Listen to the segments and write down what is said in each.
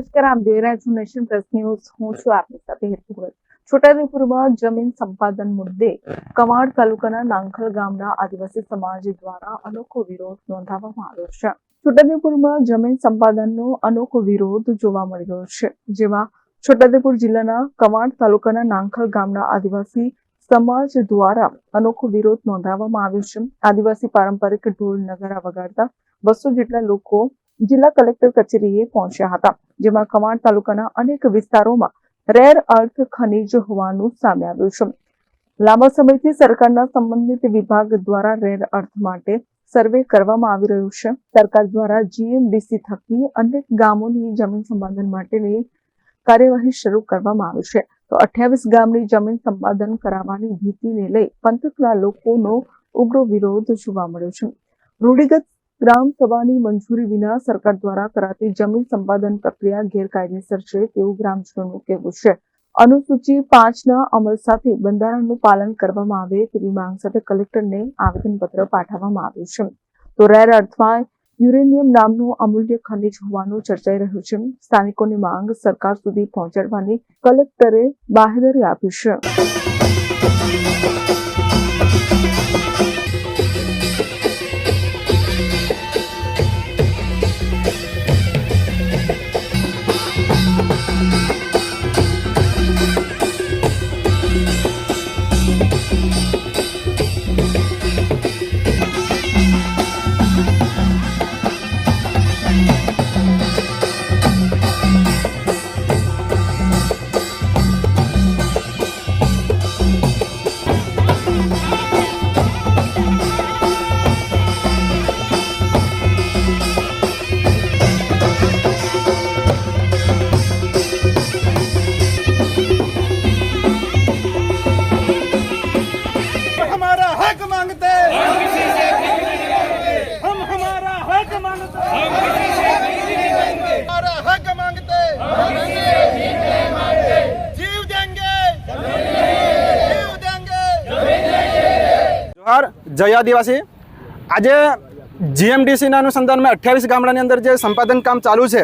નમસ્કાર આપ જોઈ રહ્યા છો નેશન પ્લસ ન્યૂઝ હું છું આપની સાથે હેતુ ભગત છોટાઉદેપુરમાં જમીન સંપાદન મુદ્દે કવાડ તાલુકાના નાંખલ ગામના આદિવાસી સમાજ દ્વારા અનોખો વિરોધ નોંધાવવામાં આવ્યો છે. છોટાઉદેપુરમાં જમીન સંપાદનનો અનોખો વિરોધ જોવા મળી રહ્યો છે. જેમાં છોટાઉદેપુર જિલ્લાના કવાડ તાલુકાના નાંખલ ગામના આદિવાસી સમાજ દ્વારા અનોખો વિરોધ નોંધાવવામાં આવ્યો છે. આદિવાસી પારંપરિક ઢોલ નગારા વગાડતા બસો જેટલા લોકો જિલ્લા કલેક્ટર કચેરીએ પહોંચ્યા હતા, જેમાં કવાડ તાલુકાના અનેક વિસ્તારોમાં રેર અર્થ ખનીજ હોવાનું સામે આવ્યું છે. લાંબા સમયથી સરકારના સંબંધિત વિભાગ દ્વારા રેર અર્થ માટે સર્વે કરવામાં આવી રહ્યું છે. સરકાર દ્વારા જીએમડીસી થકી અનેક ગામોની જમીન સંપાદન માટેની કાર્યવાહી શરૂ કરવામાં આવી છે. તો અઠ્યાવીસ ગામની જમીન સંપાદન કરાવવાની ભીતિને લઈ પંથકના લોકોનો ઉગ્ર વિરોધ જોવા મળ્યો છે. રૂઢિગત ગ્રામ સભાની મંજૂરી વિના સરકાર દ્વારા કરાતી જમીન સંપાદન પ્રક્રિયા ગેરકાયદેસર છે તેવું ગ્રામજનોનું કહેવું છે. અનુસૂચિ પાંચના અમલ સાથે બંધારણનું પાલન કરવામાં આવે તેવી માંગ સાથે કલેક્ટરને આવેદનપત્ર પાઠવવામાં આવ્યું છે. તો રેર અર્થમાં યુરેનિયમ નામનું અમૂલ્ય ખનિજ હોવાનું ચર્ચાઈ રહ્યું છે. સ્થાનિકોની માંગ સરકાર સુધી પહોંચાડવાની કલેક્ટરે બાહેધરી આપી છે. જય આદિવાસી. આજે જીએમડીસીના અનુસંધાનમાં અઠ્યાવીસ ગામડાની અંદર જે સંપાદન કામ ચાલુ છે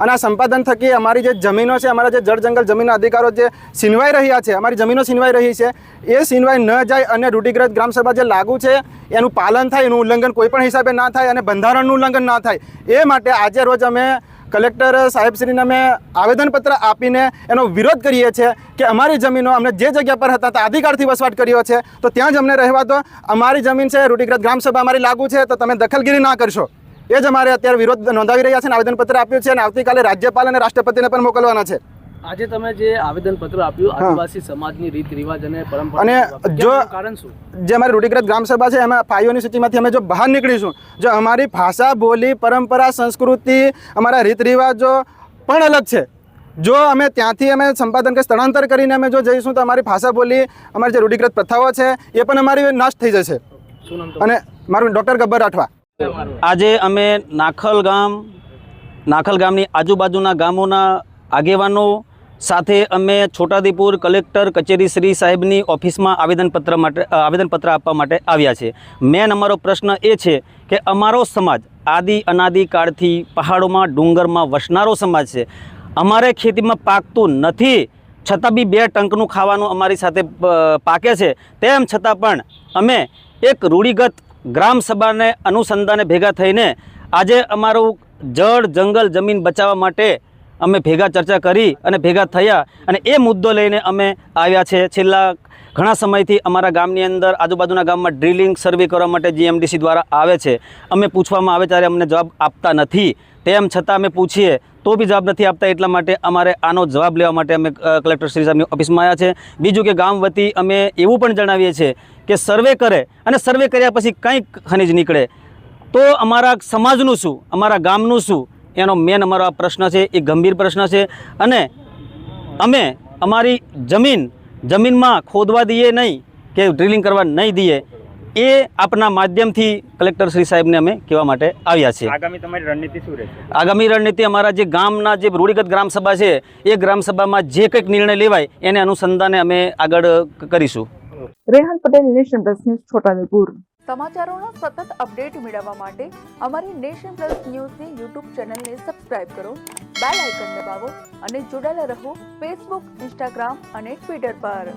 અને આ સંપાદન થકી અમારી જે જમીનો છે, અમારા જે જળ જંગલ જમીનના અધિકારો જે છીનવાઈ રહ્યા છે, અમારી જમીનો છીનવાઈ રહી છે, એ છીનવાઈ ન જાય અને રૂઢિગ્રસ્ત ગ્રામસભા જે લાગુ છે, એનું પાલન થાય, એનું ઉલ્લંઘન કોઈ પણ હિસાબે ના થાય અને બંધારણનું ઉલ્લંઘન ના થાય, એ માટે આજે રોજ અમે કલેક્ટર સાહેબશ્રીને અમે આવેદનપત્ર આપીને એનો વિરોધ કરીએ છીએ કે અમારી જમીનો અમને જે જગ્યા પર હતા, ત્યાં અધિકારથી વસવાટ કર્યો છે, તો ત્યાં જ અમને રહેવા દો. અમારી જમીન છે રૂઢિગ્રસ્ત ગ્રામસભા અમારી લાગુ છે, તો તમે દખલગીરી ના કરશો. એ જ અમારે અત્યારે વિરોધ નોંધાવી રહ્યા છે અને આવેદનપત્ર આપ્યું છે અને આવતીકાલે રાજ્યપાલ અને રાષ્ટ્રપતિને પણ મોકલવાના છે. આજે તમે જે આવેદન પત્ર આપ્યું આદિવાસી સમાજની રીત રિવાજ અને પરંપરા અને જો- કારણ શું? જે અમારી રૂઢિગ્રસ્ત ગ્રામસભા છે એમાં ફાઈઓની સૂચિમાંથી અમે જો બહાર નીકળીશું જો અમારી ભાષા બોલી પરંપરા સંસ્કૃતિ અમારા રીત રિવાજો પણ અલગ છે. જો અમે ત્યાંથી અમે સંપાદન કે સ્થળાંતર કરીને અમે જો જઈશું તો અમારી ભાષા બોલી અમારી જે રૂઢિગ્રસ્ત પ્રથાઓ છે એ પણ અમારી નાશ થઈ જશે? અને મારું ડૉક્ટર ગબ્બર રાઠવા. આજે અમે નાખલ ગામ, નાખલ ગામની આજુબાજુના ગામોના આગેવાનો સાથે અમે છોટાદીપુર કલેક્ટર કચેરી શ્રી સાહેબની ઓફિસમાં આવેદનપત્ર માટે આવેદનપત્ર આપવા માટે આવ્યા છે. મેન અમારો પ્રશ્ન એ છે કે અમારો સમાજ આદિ અનાદિ કાળથી પહાડોમાં, ડુંગરમાં વસનારો સમાજ છે. અમારે ખેતીમાં પાકતું નથી, છતાં બી બે ટંકનું ખાવાનું અમારી સાથે પાકે છે. તેમ છતાં પણ અમે એક રૂઢિગત ગ્રામ સભાને અનુસંધાને ભેગા થઈને આજે અમારું જળ, જંગલ, જમીન બચાવવા માટે અમે ભેગા ચર્ચા કરી અને ભેગા થયા અને એ મુદ્દો લઈને અમે આવ્યા છે. છેલ્લા ઘણા સમયથી અમારા ગામની અંદર આજુબાજુના ગામમાં ડ્રિલિંગ સર્વે કરવા માટે જીએમડીસી દ્વારા આવે છે. અમે પૂછવામાં આવે ત્યારે અમને જવાબ આપતા નથી. તેમ છતાં અમે પૂછીએ, તો બી જવાબ નથી આપતા એટલા માટે અમારે આનો જવાબ લેવા માટે અમે કલેક્ટર શ્રી સાહેબની ઓફિસમાં આવ્યા છે. બીજું કે ગામ વતી અમે એવું પણ જણાવીએ છીએ કે સર્વે કરે અને સર્વે કર્યા પછી કંઈક ખનીજ નીકળે. તો અમારા સમાજનું શું? અમારા ગામનું શું? એનો મેન અમારો આ પ્રશ્ન છે, એ ગંભીર પ્રશ્ન છે. અને અમે અમારી જમીન, જમીનમાં ખોદવા દઈએ નહીં કે ડ્રિલિંગ કરવા નહીં દઈએ એ આપના માધ્યમથી કલેક્ટર શ્રી સાહેબને અમે કહેવા માટે આવ્યા છે આગામી તમારી રણનીતિ શું રહેશે? આગામી રણનીતિ અમારા જે ગામના જે રૂઢિગત ગ્રામસભા છે એ ગ્રામસભામાં જે કંઈક નિર્ણય લેવાય એને અનુસંધાને અમે આગળ કરીશું. Rehan Patel nation plus news Chhota Udepur. સમાચારોનો સતત અપડેટ મેળવવા માટે અમારી નેશન પ્લસ ન્યૂઝની યુટ્યુબ ચેનલને સબસ્ક્રાઇબ કરો બેલ આઇકન દબાવો અને જોડાયેલા રહો ફેસબુક ઇન્સ્ટાગ્રામ અને ટ્વિટર પર.